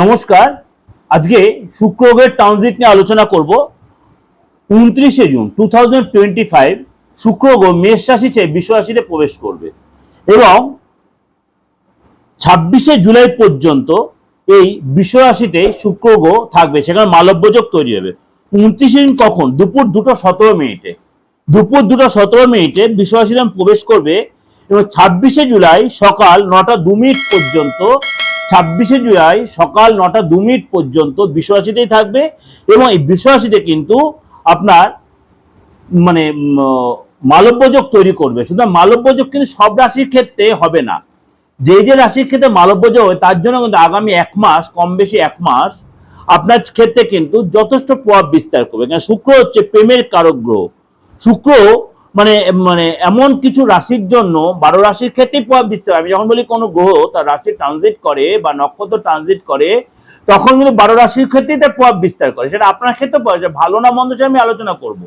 নমস্কার। আজকে শুক্রগ্রহের ট্রানজিট নিয়ে আলোচনা করব। উনত্রিশে June two thousand twenty five শুক্রগ্রহ মেষ রাশি চেয়ে বিশ্ব রাশিতে প্রবেশ করবে এবং ছাব্বিশে জুলাই পর্যন্ত এই বিশ্ব রাশিতে শুক্রগ্রহ থাকবে, সেখানে মালব্যযোগ তৈরি হবে। উনত্রিশে জুন কখন? দুপুর দুটো সতেরো মিনিটে। দুপুর দুটো সতেরো মিনিটে বিশ্ব রাশিতে প্রবেশ করবে এবং ছাব্বিশে জুলাই সকাল নটা দু মিনিট পর্যন্ত ছাব্বিশে জুলাই সকাল নটা দু মিনিট পর্যন্ত বিশ্বরাশিতেই থাকবে এবং এই বিশ্বরাশিতে কিন্তু আপনার মানে মালব্যযোগ তৈরি করবে। সুতরাং মালব্যযোগ কিন্তু সব রাশির ক্ষেত্রে হবে না। যে যে রাশির ক্ষেত্রে মালব্যযোগ হয়, তার জন্য কিন্তু আগামী এক মাস, কম বেশি এক মাস আপনার ক্ষেত্রে কিন্তু যথেষ্ট প্রভাব বিস্তার করবে। কারণ শুক্র হচ্ছে প্রেমের কারক গ্রহ। শুক্র মানে মানে এমন কিছু রাশির জন্য বারো রাশির ক্ষেত্রে প্রভাব বিস্তার আমি যখন বলি কোনো গ্রহ তার রাশি ট্রানজিট করে বা নক্ষত্র ট্রানজিট করে, তখন কিন্তু বারো রাশির ক্ষেত্রেই তার প্রভাব বিস্তার করে। সেটা আপনার ক্ষেত্রে পড়ে যে ভালো না মন্দ আমি আলোচনা করব।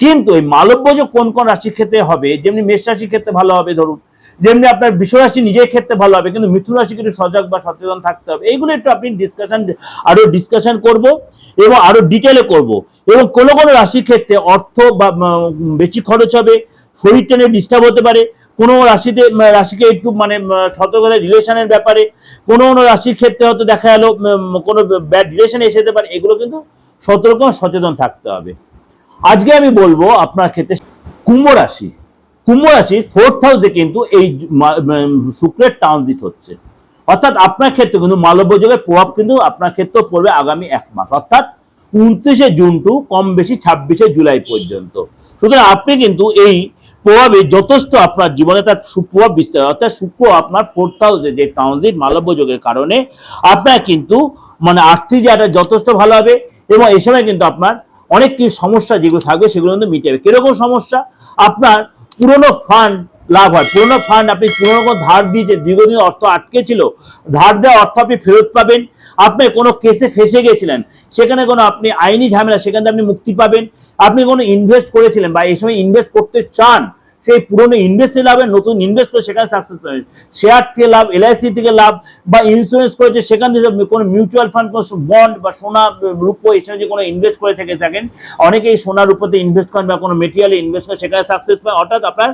কিন্তু এই মালব্য যে কোন কোন রাশির ক্ষেত্রে হবে, যেমনি মেষ রাশির ক্ষেত্রে ভালো হবে, ধরুন যেমনি আপনার বিশ্ব রাশি নিজের ক্ষেত্রে ভালো হবে, কিন্তু মিথুন রাশি কিন্তু সজাগ বা সচেতন থাকতে হবে। এইগুলো একটু আপনি ডিসকাশন আরও ডিসকাশন করব এবং আরও ডিটেলে করব। এবং কোনো কোনো রাশির ক্ষেত্রে অর্থ বা বেশি খরচ হবে, শরীর টেনে ডিস্টার্ব হতে পারে। কোনো রাশিতে রাশিকে একটু মানে সতর্কতা রিলেশনের ব্যাপারে। কোনো কোনো রাশির ক্ষেত্রে হয়তো দেখা গেল কোনো ব্যাড রিলেশন এসে যেতে পারে। এগুলো কিন্তু সতর্ক সচেতন থাকতে হবে। আজকে আমি বলব আপনার ক্ষেত্রে কুম্ভ রাশি। কুম্ভ রাশি ফোর্থ হাউসে কিন্তু এই শুক্রের ট্রানজিট হচ্ছে। অর্থাৎ আপনার ক্ষেত্রে কিন্তু মালব্য যোগের প্রভাব কিন্তু আপনার ক্ষেত্রেও পড়বে আগামী এক মাস। অর্থাৎ উনত্রিশে জুন টু কম বেশি ছাব্বিশে জুলাই পর্যন্ত। সুতরাং আপনি কিন্তু এই প্রভাবে যথেষ্ট আপনার জীবনে তার সুপ্রভাব বিস্তার অর্থাৎ শুক্র আপনার ফোর্থ হাউসে যে ট্রানজিট মালব্যযোগের কারণে আপনার কিন্তু মানে আর্থিক জায়গাটা যথেষ্ট ভালো হবে এবং এই সময় কিন্তু আপনার অনেক কিছু সমস্যা যেগুলো থাকবে সেগুলো কিন্তু মিটে যাবে। কীরকম সমস্যা? আপনার পুরনো ফান্ড লাভ হয়। পুরনো ফান্ড আপনি পুরনো ধার দিয়ে যে দীর্ঘদিন অর্থ আটকে ছিল, ধার দেওয়া অর্থ আপনি ফেরত পাবেন। আপনি কোনো কেসে ফেসে গেছিলেন, সেখানে কোনো আপনি আইনি ঝামেলা, সেখান থেকে আপনি মুক্তি পাবেন। আপনি কোনো ইনভেস্ট করেছিলেন বা এই সময় ইনভেস্ট করতে চান সেই পুরনো ইনভেস্ট লাভে নতুন ইনভেস্ট করে সেখানে সাকসেস পাবেন শেয়ার থেকে লাভ এলআইসি থেকে লাভ বা ইন্স্যুরেন্স করেছে সেখান থেকে কোনো মিউচুয়াল ফান্ড কোনো বন্ড বা সোনা, রূপো এসে যে কোনো ইনভেস্ট করে থেকে থাকেন, অনেকেই সোনা রূপোতে ইনভেস্ট করেন বা কোনো মেটেরিয়ালে ইনভেস্ট করে সেখানে সাকসেস পায়। অর্থাৎ আপনার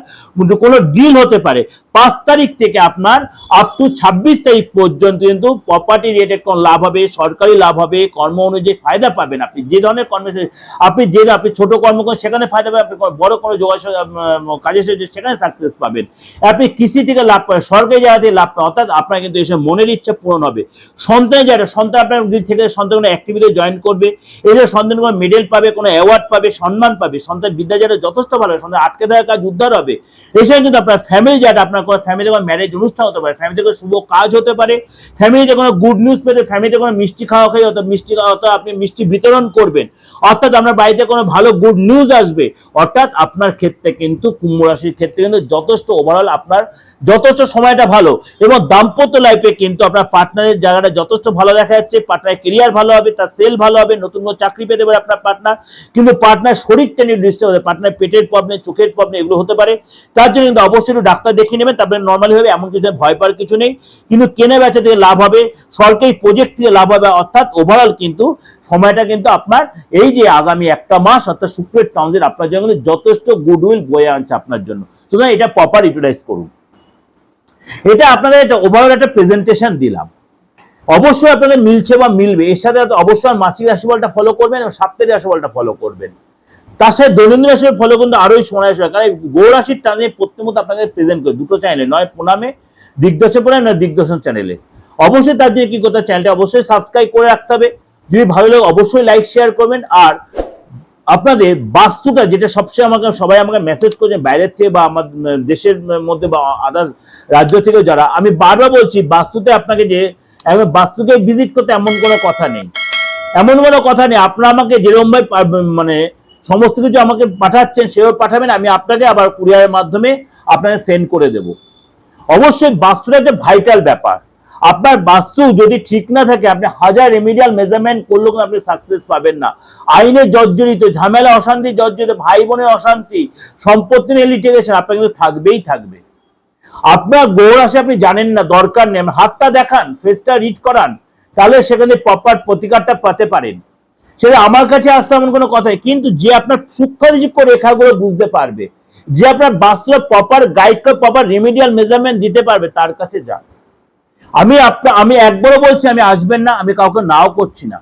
কোনো ডিল হতে পারে। পাঁচ তারিখ থেকে আপনার আপ টু ছাব্বিশ তারিখ পর্যন্ত কিন্তু প্রপার্টি রিলেটেড কোনো লাভ হবে, সরকারি লাভ হবে, কর্ম অনুযায়ী ফায়দা পাবেন আপনি। যে ধরনের কর্মে আপনি যে আপনি ছোট কর্ম করেন, সেখানে ফায়দা পাবেন। আপনি বড় কোনো যোগাযোগ কাজে এসে সেখানে সাকসেস পাবেন। আপনি কৃষি থেকে লাভ পাবেন সরকারি জায়গা থেকে লাভ পাবেন অর্থাৎ আপনার কিন্তু এসে মনের ইচ্ছা পূরণ হবে। সন্তানের জায়গা সন্তান আপনার দিক থেকে সন্তান কোনো অ্যাক্টিভিটি জয়েন করবে, এসে সন্তান কোনো মেডেল পাবে, কোনো অ্যাওয়ার্ড পাবে, সম্মান পাবে সন্তান বিদ্যা জায়গাটা যথেষ্ট ভালো, সন্তান আটকে থাকা কাজ উদ্ধার হবে। এসে কিন্তু আপনার ফ্যামিলি জায়গাটা আপনার কোনো ফ্যামিলিতে কোনো ম্যারেজ অনুষ্ঠান হতে পারে ফ্যামিলিতে কোনো শুভ কাজ হতে পারে ফ্যামিলিতে কোনো গুড নিউজ পেতে ফ্যামিলিতে কোনো মিষ্টি খাওয়া খাই অর্থাৎ মিষ্টি খাওয়া অর্থাৎ আপনি মিষ্টি বিতরণ করবেন। অর্থাৎ আপনার বাড়িতে কোনো ভালো গুড নিউজ আসবে। অর্থাৎ আপনার ক্ষেত্রে কিন্তু কুম্ভ রাশির ক্ষেত্রে কিন্তু যথেষ্ট ওভারঅল আপনার যথেষ্ট সময়টা ভালো এবং দাম্পত্য লাইফে কিন্তু আপনার পার্টনারের জায়গাটা যথেষ্ট ভালো দেখা যাচ্ছে পার্টনারের কেরিয়ার ভালো হবে, তার সেল ভালো হবে, নতুন কোনো চাকরি পেতে পারে আপনার পার্টনার কিন্তু পার্টনার শরীরটা নিয়ে ডিস্টার্ব হতে পার্টনার পেটের প্রবলেম চোখের প্রবলেম এগুলো হতে পারে, তার জন্য কিন্তু অবশ্যই একটু ডাক্তার দেখিয়ে নেবেন, তারপরে নর্মালি হবে এমন কিছু ভয় পাওয়ার কিছু নেই, কিন্তু কেনা বেচা থেকে লাভ হবে, সরকারি প্রজেক্ট থেকে লাভ হবে, অর্থাৎ ওভারঅল কিন্তু সময়টা কিন্তু আপনার এই যে আগামী একটা মাস, অর্থাৎ শুক্রের ট্রানজিট আপনার জন্য যথেষ্ট গুডউইল বয়ে আনছে আপনার জন্য। সুতরাং এটা প্রপার ইউটিলাইজ করুন। এটা আপনাদের একটা ওভারঅল একটা প্রেজেন্টেশন দিলাম। অবশ্যই আপনাদের মিলছে বা মিলবে, এর সাথে অবশ্যই মাসিক রাশিফলটা ফলো করবেন এবং সাপ্তাহিক রাশিফলটা ফলো করবেন। তার সাথে দৈনন্দিন রাশিফল ফলো কিন্তু আরোই সময় আসবে, কারণ গৌ রাশির টানে প্রত্যেকমত আপনাকে প্রেজেন্ট করে দুটো চ্যানেলে নয় প্রণামে, দিগদর্শন প্রণামে নয় দিগদর্শন চ্যানেলে অবশ্যই তার দিয়ে কি করতে? চ্যানেলটা অবশ্যই সাবস্ক্রাইব করে রাখতে হবে। যদি ভালো লাগে অবশ্যই লাইক শেয়ার করবেন, আর আপনাদের বাস্তুটা যেটা সবচেয়ে আমাকে, সবাই আমাকে মেসেজ করছেন বাইরের থেকে বা আমার, দেশের মধ্যে বা আদার্স রাজ্য থেকে যারা, আমি বারবার বলছি, বাস্তুতে আপনাকে যে একবার বাস্তুকে ভিজিট করতে এমন কোনো কথা নেই। এমন কোনো কথা নেই, আপনারা আমাকে যেরকম ভাবে মানে সমস্ত কিছু আমাকে পাঠাচ্ছেন, সেভাবে পাঠাবেন, আমি আপনাকে আবার কুরিয়ারের মাধ্যমে আপনাকে সেন্ড করে দেব। অবশ্যই বাস্তুটা একটা ভাইটাল ব্যাপার। আপনার বাস্তু যদি ঠিক না থাকে, আপনি হাজার রেমিডিয়াল মেজারমেন্ট করলেও আপনি সাকসেস পাবেন না। আইনে জর্জরিত, ঝামেলা, অশান্তি, জর্জরিত ভাই বোনের অশান্তি, সম্পত্তি নিয়ে লিটিগেশন আপনার কিন্তু থাকবেই থাকবে। আপনার গৌর আসে আপনি জানেন না, দরকার নেই। হাতটা দেখান ফেসটা রিড করান, তাহলে সেখানে প্রপার প্রতিকারটা পেতে পারেন। সেটা আমার কাছে আসতে এমন কোনো কথাই, কিন্তু যে আপনার সূক্ষ্ম সূক্ষ্ম রেখাগুলো বুঝতে পারবে, যে আপনার বাস্তবে প্রপার গাইড করে প্রপার রেমিডিয়াল মেজারমেন্ট দিতে পারবে, তার কাছে যান। আমি আপনার আমি একবারও বলছি, আমি আসবেন না, আমি কাউকে নাও করছি না।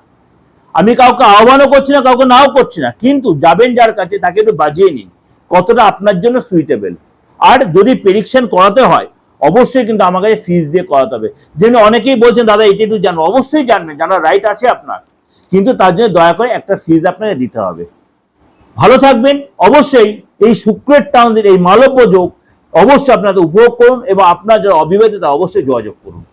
আমি কাউকে আহ্বানও করছি না, কাউকে নাও করছি না। কিন্তু যাবেন যার কাছে, তাকে একটু বাজিয়ে নিন। কতটা আপনার জন্য সুইটেবল আর যদি প্রেডিকশন করাতে হয়, অবশ্যই কিন্তু আমার কাছে ফিস দিয়ে করাতে হবে। যেন অনেকেই বলছেন, দাদা, এটা একটু জানব। অবশ্যই জানবেন, জানার রাইট আছে আপনার। কিন্তু তার জন্য দয়া করে একটা ফিজ আপনাকে দিতে হবে। ভালো থাকবেন। অবশ্যই এই শুক্রের ট্রানজিট এই মালব্য যোগ অবশ্যই আপনাদের উপভোগ করুন এবং আপনার যারা অবিবাহিত অবশ্যই যোগাযোগ করুন।